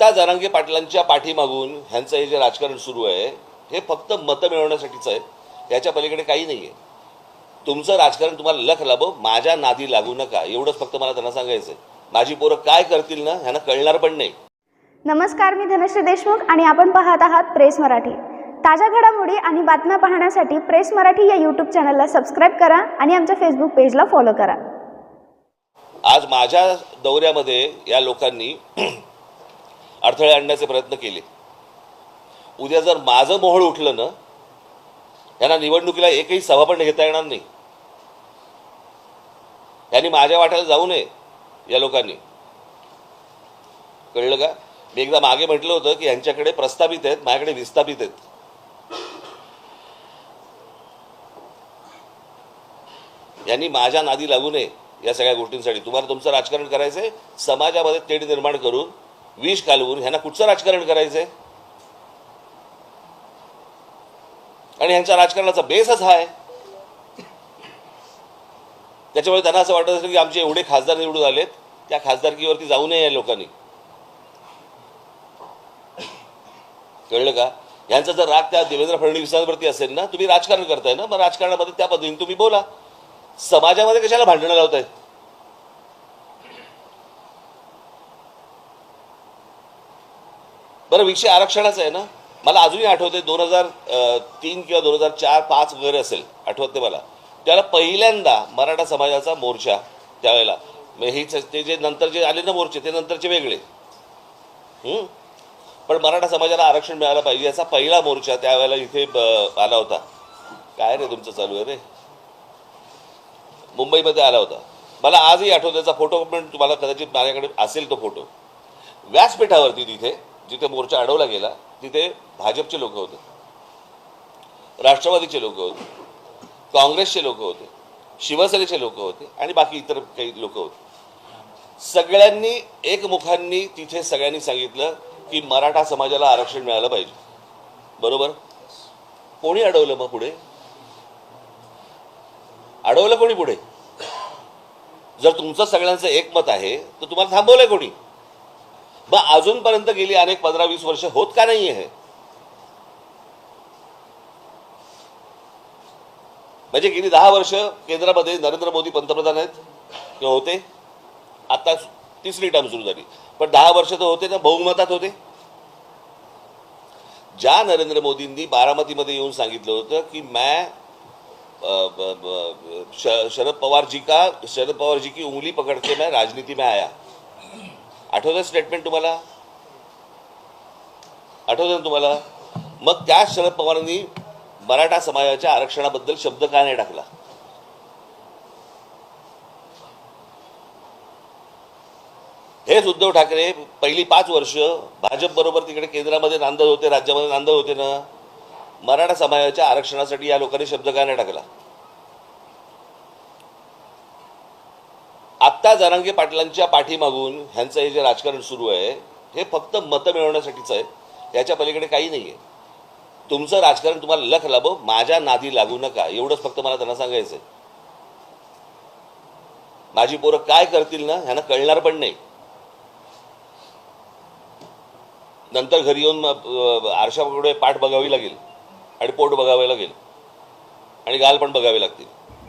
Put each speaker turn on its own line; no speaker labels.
आत्ता जरांगे पाटलांच्या पाठीमागून ह्यांचं हे जे राजकारण सुरू आहे हे फक्त मतं मिळवण्यासाठीच आहे याच्या पलीकडे काही नाही आहे तुमचं राजकारण तुम्हाला लख लाभो माझ्या नादी लागू नका. एवढंच फक्त मला त्यांना सांगायचं आहे माझी पोरं काय करतील ना ह्यांना कळणार पण नाही.
नमस्कार मी धनश्री देशमुख आणि आपण पाहत आहात प्रेस मराठी. ताज्या घडामोडी आणि बातम्या पाहण्यासाठी प्रेस मराठी या यूट्यूब चॅनलला सबस्क्राईब करा आणि आमच्या फेसबुक पेजला फॉलो करा.
आज माझ्या दौऱ्यामध्ये या लोकांनी अडथळे आणण्याचे प्रयत्न केले. उद्या जर माझं मोहळ उठलं ना यांना निवडणुकीला एकही सभा पण घेता येणार नाही. यांनी माझ्या वाट्याला जाऊ नये या लोकांनी. कळलं का? मी एकदा मागे म्हटलं होतं की यांच्याकडे प्रस्थापित आहेत माझ्याकडे विस्थापित आहेत. यांनी माझ्या नादी लागू नये या सगळ्या गोष्टींसाठी. तुम्हाला तुमचं राजकारण करायचंय समाजामध्ये तेढ निर्माण करून विष घालवून ह्यांना कुठचं राजकारण करायचंय? आणि ह्यांच्या राजकारणाचा बेसच हा आहे. त्याच्यामुळे त्यांना असं वाटत असेल की आमचे एवढे खासदार निवडून आलेत त्या खासदारकीवरती जाऊ नये या लोकांनी. कळलं का? यांचा जर राग त्या देवेंद्र फडणवीसांवरती असेल ना तुम्ही राजकारण करताय ना मग राजकारणामध्ये त्या पद्धतीने तुम्ही बोला. समाजामध्ये कशाला भांडणं लावताय बरं विषय आरक्षणाचा आहे ना? मला अजूनही आठवते दोन हजार तीन किंवा दोन हजार चार पाच वगैरे असेल आठवत नाही मला. त्याला पहिल्यांदा मराठा समाजाचा मोर्चा त्यावेळेला. म्हणजे हेच ते जे नंतर जे आले ना मोर्चे ते नंतरचे वेगळे. पण मराठा समाजाला आरक्षण मिळालं पाहिजे याचा पहिला मोर्चा त्यावेळेला इथे ब- आला होता. काय रे तुमचं चालू आहे रे? मुंबईमध्ये आला होता. मला आजही आठवतो त्याचा फोटो पण तुम्हाला कदाचित माझ्याकडे असेल तो फोटो. व्यासपीठावरती तिथे जिथे मोर्चा अडवला गेला तिथे भाजपचे लोक होते. राष्ट्रवादीचे लोक होते. काँग्रेसचे लोक होते. शिवसेनेचे लोक होते आणि बाकी इतर काही लोक होते. सगळ्यांनी एकमुखांनी तिथे सगळ्यांनी सांगितलं की मराठा समाजाला आरक्षण मिळालं पाहिजे. बरोबर? कोणी अडवलं मग पुढे? अडवलं कोणी पुढे? जर तुमचं सगळ्यांचं एकमत आहे तर तुम्हाला थांबवलंय कोणी? मग अजूनपर्यंत गेली अनेक पंधरा वीस वर्ष होत का नाही आहे म्हणजे गेली दहा वर्ष केंद्रामध्ये नरेंद्र मोदी पंतप्रधान आहेत? किंवा होते? आता तिसरी टर्म सुरू झाली. पण दहा वर्ष तर होते ना बहुमतात होते. ज्या नरेंद्र मोदींनी बारामतीमध्ये येऊन सांगितलं होतं की मैं श- शरद पवार जी का शरद पवार जी की उंगली पकड़ के मैं राजनीति में आया. आठवतं स्टेटमेंट तुम्हाला? आठवतं ना तुम्हाला? मग त्या शरद पवारांनी मराठा समाजाच्या आरक्षणाबद्दल शब्द का नाही टाकला? हेच उद्धव ठाकरे पहिली पाच वर्ष भाजप बरोबर तिकडे केंद्रामध्ये नांदत होते राज्यामध्ये नांदत होते ना? मराठा समाजाच्या आरक्षणासाठी या लोकांनी शब्द का नाही टाकला? आत्ता जरांगे पाटलांच्या पाठीमागून ह्यांचं हे जे राजकारण सुरू आहे हे फक्त मतं मिळवण्यासाठीच आहे. याच्या पलीकडे काही नाही आहे तुमचं राजकारण तुम्हाला लख लाभो माझ्या नादी लागू नका. एवढंच फक्त मला त्यांना सांगायचं आहे माझी पोरं काय करतील ना ह्यांना कळणार पण नाही. नंतर घरी येऊन आरशापुढे पाठ बघावी लागेल. आणि पोट बघावे लागेल. आणि गाल पण बघावे लागतील.